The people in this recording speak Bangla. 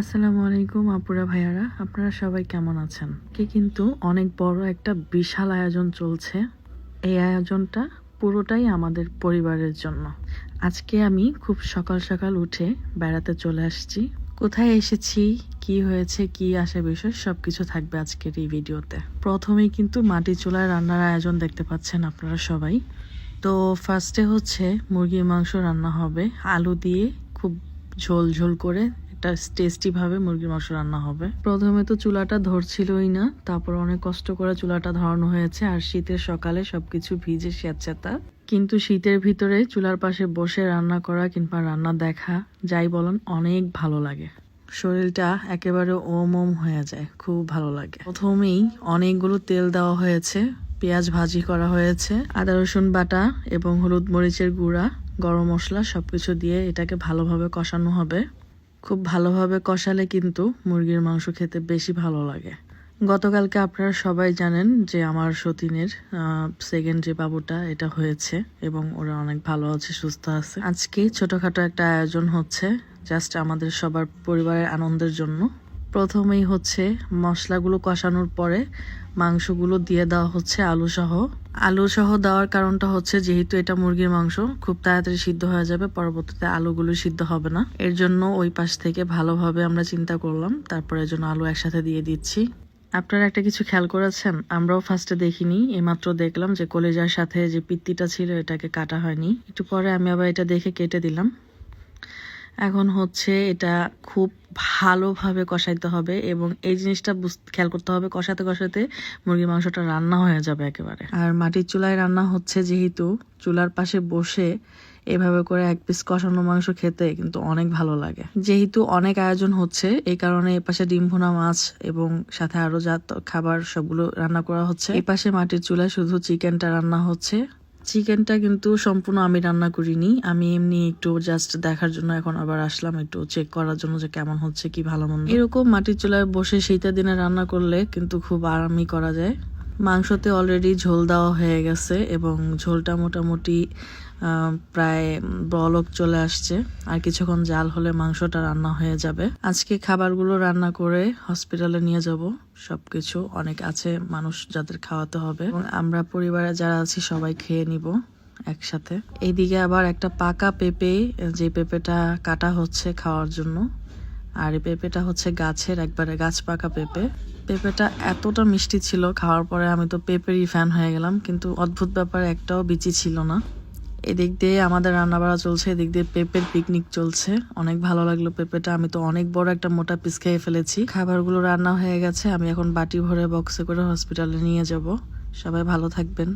আসসালামু আলাইকুম, আপুরা ভাইয়ারা। আপনারা সবাই কেমন আছেন? কে কিন্তু অনেক বড় একটা বিশাল আয়োজন চলছে। এই আয়োজনটা পুরোটাই আমাদের পরিবারের জন্য। আজকে আমি খুব সকাল সকাল উঠে বেড়াতে চলে আসছি। কোথায় এসেছি, কি হয়েছে, কি আসে বিষয়, সবকিছু থাকবে আজকের এই ভিডিওতে। প্রথমেই কিন্তু মাটি চুলায় রান্নার আয়োজন দেখতে পাচ্ছেন আপনারা সবাই। তো ফার্স্টে হচ্ছে মুরগির মাংস রান্না হবে। আলু দিয়ে খুব ঝোল ঝোল করে একটা টেস্টি ভাবে মুরগির মাংস রান্না হবে। প্রথমে তো চুলাটা ধরছিলই না, তারপর অনেক কষ্ট করে চুলাটা ধরানো হয়েছে আর শীতের সকালে সবকিছু ভিজে স্যাঁতস্যাঁতা। কিন্তু শীতের ভিতরে চুলার পাশে বসে রান্না করা কিংবা রান্না দেখা, যাই বলেন, অনেক ভালো লাগে। শরীরটা একেবারে ওম ওম হয়ে যায়, খুব ভালো লাগে। প্রথমেই অনেকগুলো তেল দেওয়া হয়েছে, পেঁয়াজ ভাজি করা হয়েছে, আদা, রসুন বাটা এবং হলুদ মরিচের গুঁড়া, গরম মশলা সবকিছু দিয়ে এটাকে ভালোভাবে কষানো হবে। খুব ভালোভাবে কষালে কিন্তু মুরগির মাংস খেতে বেশি ভালো লাগে। গতকালকে আপনারা সবাই জানেন যে আমার সতীনের সেকেন্ড যে বাবুটা, এটা হয়েছে এবং ওরা অনেক ভালো আছে, সুস্থ আছে। আজকে ছোটখাটো একটা আয়োজন হচ্ছে জাস্ট আমাদের সবার পরিবারের আনন্দের জন্য। প্রথমেই হচ্ছে মশলাগুলো কষানোর পরে মাংসগুলো দিয়ে দেওয়া হচ্ছে আলু সহ আলু সহ দেওয়ার কারণটা হচ্ছে যেহেতু এটা মুরগির মাংস, খুব তাড়াতাড়ি সিদ্ধ হয়ে যাবে, পরবর্তীতে আলুগুলো সিদ্ধ হবে না। এর জন্য ওই পাশ থেকে ভালোভাবে আমরা চিন্তা করলাম, তারপরে এর জন্য আলু একসাথে দিয়ে দিচ্ছি। আপনারা একটা কিছু খেয়াল করেছেন? আমরাও ফার্স্টে দেখিনি এইমাত্র দেখলাম যে কলেজার সাথে যে পিত্তিটা ছিল, এটাকে কাটা হয়নি। একটু পরে আমি আবার এটা দেখে কেটে দিলাম। এখন হচ্ছে এটা খুব ভালোভাবে কষাইতে হবে এবং এই জিনিসটা খেয়াল করতে হবে কষাতে কষাতে মুরগির মাংসটা রান্না হয়ে যাবে একেবারে। আর মাটির চুলায় রান্না হচ্ছে যেহেতু চুলার পাশে বসে এভাবে করে এক পিস কষানো মাংস খেতে কিন্তু অনেক ভালো লাগে। যেহেতু অনেক আয়োজন হচ্ছে, এই কারণে এই পাশে ডিম ভুনা মাছ এবং সাথে আরও যা খাবার সবগুলো রান্না করা হচ্ছে। এই পাশে মাটির চুলায় শুধু চিকেনটা রান্না হচ্ছে। চিকেনটা কিন্তু সম্পূর্ণ আমি রান্না করিনি। আমি এমনি একটু জাস্ট দেখার জন্য এখন আবার আসলাম, একটু চেক করার জন্য যে কেমন হচ্ছে, কি ভালো মন্দ। এরকম মাটির চুলায় বসে শীতের দিনে রান্না করলে কিন্তু খুব আরামই করা যায়। মাংসতে অলরেডি ঝোল দেওয়া হয়ে গেছে এবং ঝোলটা মোটামুটি প্রায় বলক চলে আসছে। আর কিছুক্ষণ জাল হলে মাংসটা রান্না হয়ে যাবে। আজকে খাবারগুলো রান্না করে হসপিটালে নিয়ে যাব। সবকিছু অনেক আছে, মানুষ যাদের খাওয়াতে হবে। আমরা পরিবারে যারা আছি, সবাই খেয়ে নিব একসাথে। এইদিকে আবার একটা পাকা পেঁপে, যে পেঁপেটা কাটা হচ্ছে খাওয়ার জন্য। আর এই পেঁপেটা হচ্ছে গাছের একবারে গাছ পাকা পেঁপে। পেঁপেটা এতটা মিষ্টি ছিল, খাওয়ার পরে আমি তো পেঁপেরই ফ্যান হয়ে গেলাম। কিন্তু অদ্ভুত ব্যাপার, একটাও বিচি ছিল না। এদিক দিয়ে আমাদের রান্না বাড়া চলছে, এদিক দিয়ে পেঁপের পিকনিক চলছে। অনেক ভালো লাগল পেঁপেটা, আমি তো অনেক বড় একটা মোটা পিস খেয়ে ফেলেছি। খাবারগুলো রান্না হয়ে গেছে, আমি এখন বাটি ভরে বক্সে করে হসপিটালে নিয়ে যাব। সবাই ভালো থাকবেন।